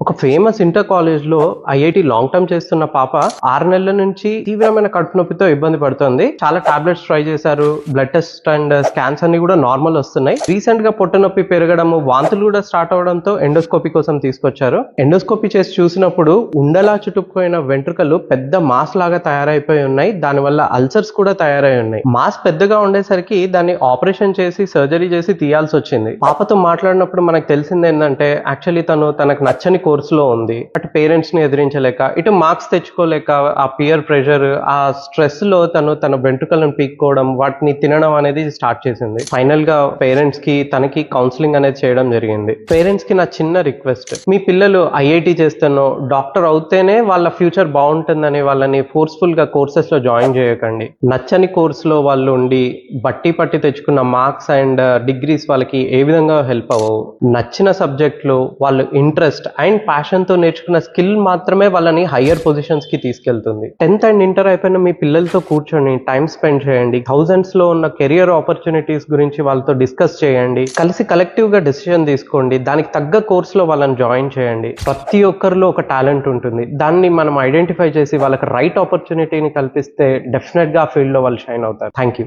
ఒక famous inter కాలేజ్లో IIT long term చేస్తున్న పాప ఆరు నెలల నుంచి తీవ్రమైన కడుపు నొప్పితో ఇబ్బంది పడుతుంది. చాలా టాబ్లెట్స్ ట్రై చేశారు. బ్లడ్ టెస్ట్ అండ్ స్కాన్స్ అన్ని కూడా నార్మల్ వస్తున్నాయి. రీసెంట్గా పొట్ట నొప్పి పెరగడం వాంతులు కూడా స్టార్ట్ అవడంతో ఎండోస్కోపీ కోసం తీసుకొచ్చారు. ఎండోస్కోపీ చేసి చూసినప్పుడు ఉండలా చుట్టుకుపోయిన వెంట్రుకలు పెద్ద మాస్ లాగా తయారైపోయి ఉన్నాయి. దానివల్ల అల్సర్స్ కూడా తయారై ఉన్నాయి. మాస్ పెద్దగా ఉండేసరికి దాన్ని ఆపరేషన్ చేసి సర్జరీ చేసి తీయాల్సి వచ్చింది. పాపతో మాట్లాడినప్పుడు మనకు తెలిసింది ఏంటంటే యాక్చువల్లీ తను తనకు నచ్చని కోర్సులో ఉంది. అటు పేరెంట్స్ని ఎదిరించలేక ఇటు మార్క్స్ తెచ్చుకోలేక ఆ పియర్ ప్రెషర్ ఆ స్ట్రెస్లో తను తన వెంట్రుకలను పీక్కోవడం వాటిని తినడం అనేది స్టార్ట్ చేసింది. ఫైనల్గా పేరెంట్స్కి తనకి కౌన్సిలింగ్ అనేది చేయడం జరిగింది. పేరెంట్స్కి నా చిన్న రిక్వెస్ట్ మీ పిల్లలు ఐఐటి చేస్తానో డాక్టర్ అవుతేనే వాళ్ళ ఫ్యూచర్ బాగుంటుందని వాళ్ళని ఫోర్స్ఫుల్గా కోర్సెస్లో జాయిన్ చేయకండి. నచ్చని కోర్సులో వాళ్ళు ఉండి బట్టి పట్టి తెచ్చుకున్న మార్క్స్ అండ్ డిగ్రీస్ వాళ్ళకి ఏ విధంగా హెల్ప్ అవ్వవు. నచ్చిన సబ్జెక్ట్లో వాళ్ళు ఇంట్రెస్ట్ అండ్ అండ్ ప్యాషన్తో నేర్చుకున్న స్కిల్ మాత్రమే వాళ్ళని హయ్యర్ పొజిషన్స్కి తీసుకెళ్తుంది. టెన్త్ అండ్ ఇంటర్ అయిపోయిన మీ పిల్లలతో కూర్చొని టైం స్పెండ్ చేయండి. థౌజండ్స్లో ఉన్న కెరియర్ ఆపర్చునిటీస్ గురించి వాళ్ళతో డిస్కస్ చేయండి. కలిసి కలెక్టివ్గా డెసిషన్ తీసుకోండి. దానికి తగ్గ కోర్స్లో వాళ్ళని జాయిన్ చేయండి. ప్రతి ఒక్కరిలో ఒక టాలెంట్ ఉంటుంది. దాన్ని మనం ఐడెంటిఫై చేసి వాళ్ళకి రైట్ ఆపర్చునిటీని కల్పిస్తే డెఫినెట్గా ఆ ఫీల్డ్లో వాళ్ళు షైన్ అవుతారు. Thank you